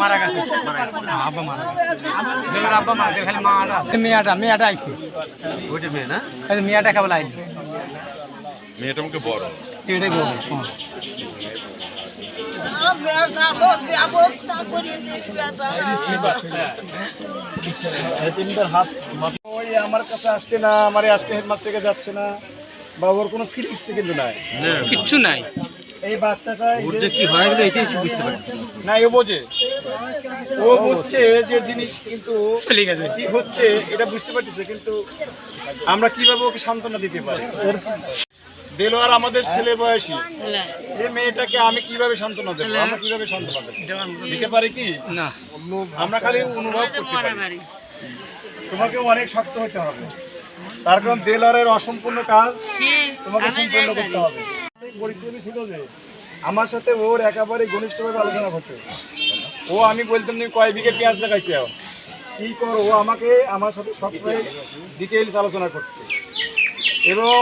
মারা গেছে আব্বা মারা গেছে আব্বা মারা গেছে খালি মাটা মেয়েটা মেয়েটা আইছে। ওইটা মেয়ে না? মেয়েটা কেবল আইছে। মেয়েটা বড়। এটাই বলব। ব্যবস্থা করে দেখবে ওই আমার কাছে আসছে না আমার আজকে হেডমাস্টারকে যাচ্ছে না বা ওর কোনো ফিলিংস কিন্তু নাই। কিচ্ছু নাই। এই বাচ্চাটা কি হয় এটাই বুঝতে পারছি না। ও বোঝে। ও বুঝছে যে জিনিস কিন্তু কি হচ্ছে এটা বুঝতে পারতেছে কিন্তু আমরা কীভাবে ওকে সান্ত্বনা দিতে পারি? ওর দেলোয়ার আমাদের ছেলে বয়সী। সে মেয়েটাকে আমি কীভাবে সান্ত্বনা দেবো? আমরা কীভাবে সান্ত্বনা দেবো? দিতে পারি কি? না। আমরা খালি অনুভব করতে পারি। তোমাকে অনেক শক্ত হতে হবে। তার কারণ দেলারের অসম্পূর্ণ কাজ তোমাকে সম্পূর্ণ করতে হবে। পরিস্থিতি ছিল যে আমার সাথে ওর একেবারে ঘনিষ্ঠভাবে আলোচনা করতে। ও আমি বলতাম তুমি কয় বিঘে পেঁয়াজ লাগাইছে কি করো? ও আমাকে আমার সাথে সবসময় ডিটেইলস আলোচনা করতে। এবং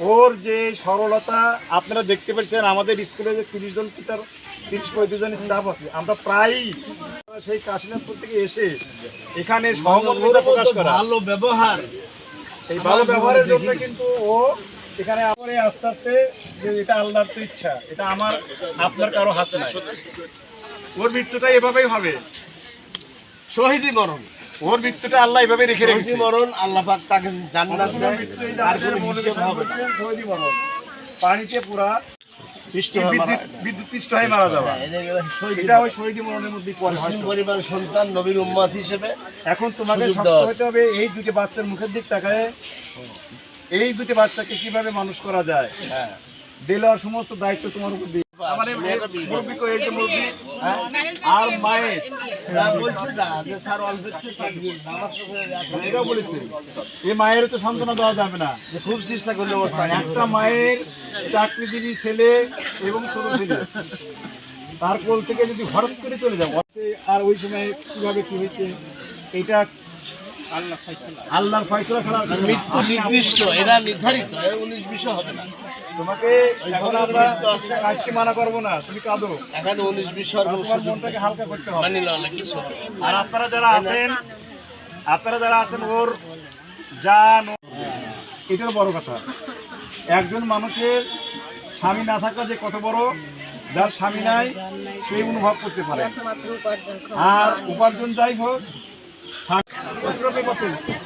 ওর যে সরলতা আপনারা দেখতে পাচ্ছেন আমাদের স্কুলে যে তিরিশ জন টিচার তিরিশ পঁয়ত্রিশ জন স্টাফ আছে আমরা প্রায়ই সেই কাশীনাথপুর থেকে এসে এখানে সহমর্মিতা প্রকাশ করা। ভালো ব্যবহার। এই ভালো ব্যবহারের জন্য কিন্তু ও এখানে পরে আস্তে আস্তে যে এটা আল্লাহর তো ইচ্ছা এটা আমার আপনার কারও হাতে নাই। ওর মৃত্যুটা এভাবেই হবে। শহীদি মরণ। ওর মৃত্যুটা আল্লাহ এভাবে রেখে রেখেছে। মরণ আল্লাহ পাক তাকে জান্নাত দেয় যে আর কোনো হিসেব হবে মরণ। পানিতে পুরা হয়ে বিদ্যুৎ হয়ে মারা যাওয়া। এটা ওই শহীদি মরণের মধ্যে পরিবার সন্তান নবীর উম্মাত হিসেবে এখন তোমাকে শক্ত হতে হবে এই দুটি বাচ্চার মুখের দিক তাকায়। এই দুটি বাচ্চাকে কীভাবে মানুষ করা যায়? হ্যাঁ। দেওয়ার সমস্ত দায়িত্ব তোমার উপর দিয়ে মানে মুরব্বী কো যে মুরব্বী। হ্যাঁ, আর মায়ের। না যে স্যার অল্প বলেছে এই মায়ের তো সান্ত্বনা দেওয়া যাবে না। যে খুব চেষ্টা করলে ওর একটা মায়ের চাকরিজীবী ছেলে এবং ছোট ছেলে। তার কোল থেকে যদি হঠাৎ করে চলে যাব আর ওই সময় কীভাবে কি হয়েছে এটা আল্লাহর ফয়সলা। ছাড়া। মৃত্যু নির্দিষ্ট এটা নির্ধারিত উনিশ হবে না। তোমাকে এখন আমরা মানা করব না তুমি কাঁদো। এখানে উনিশ মনটাকে হালকা করতে হবে। মানি। আর আপনারা যারা আছেন আপনারা যারা আছেন ওর জান এটাও বড় কথা। একজন মানুষের স্বামী না থাকা যে কত বড় যার স্বামী নাই সেই অনুভব করতে পারে। আর উপার্জন যাই হোক Nosotros vimos así.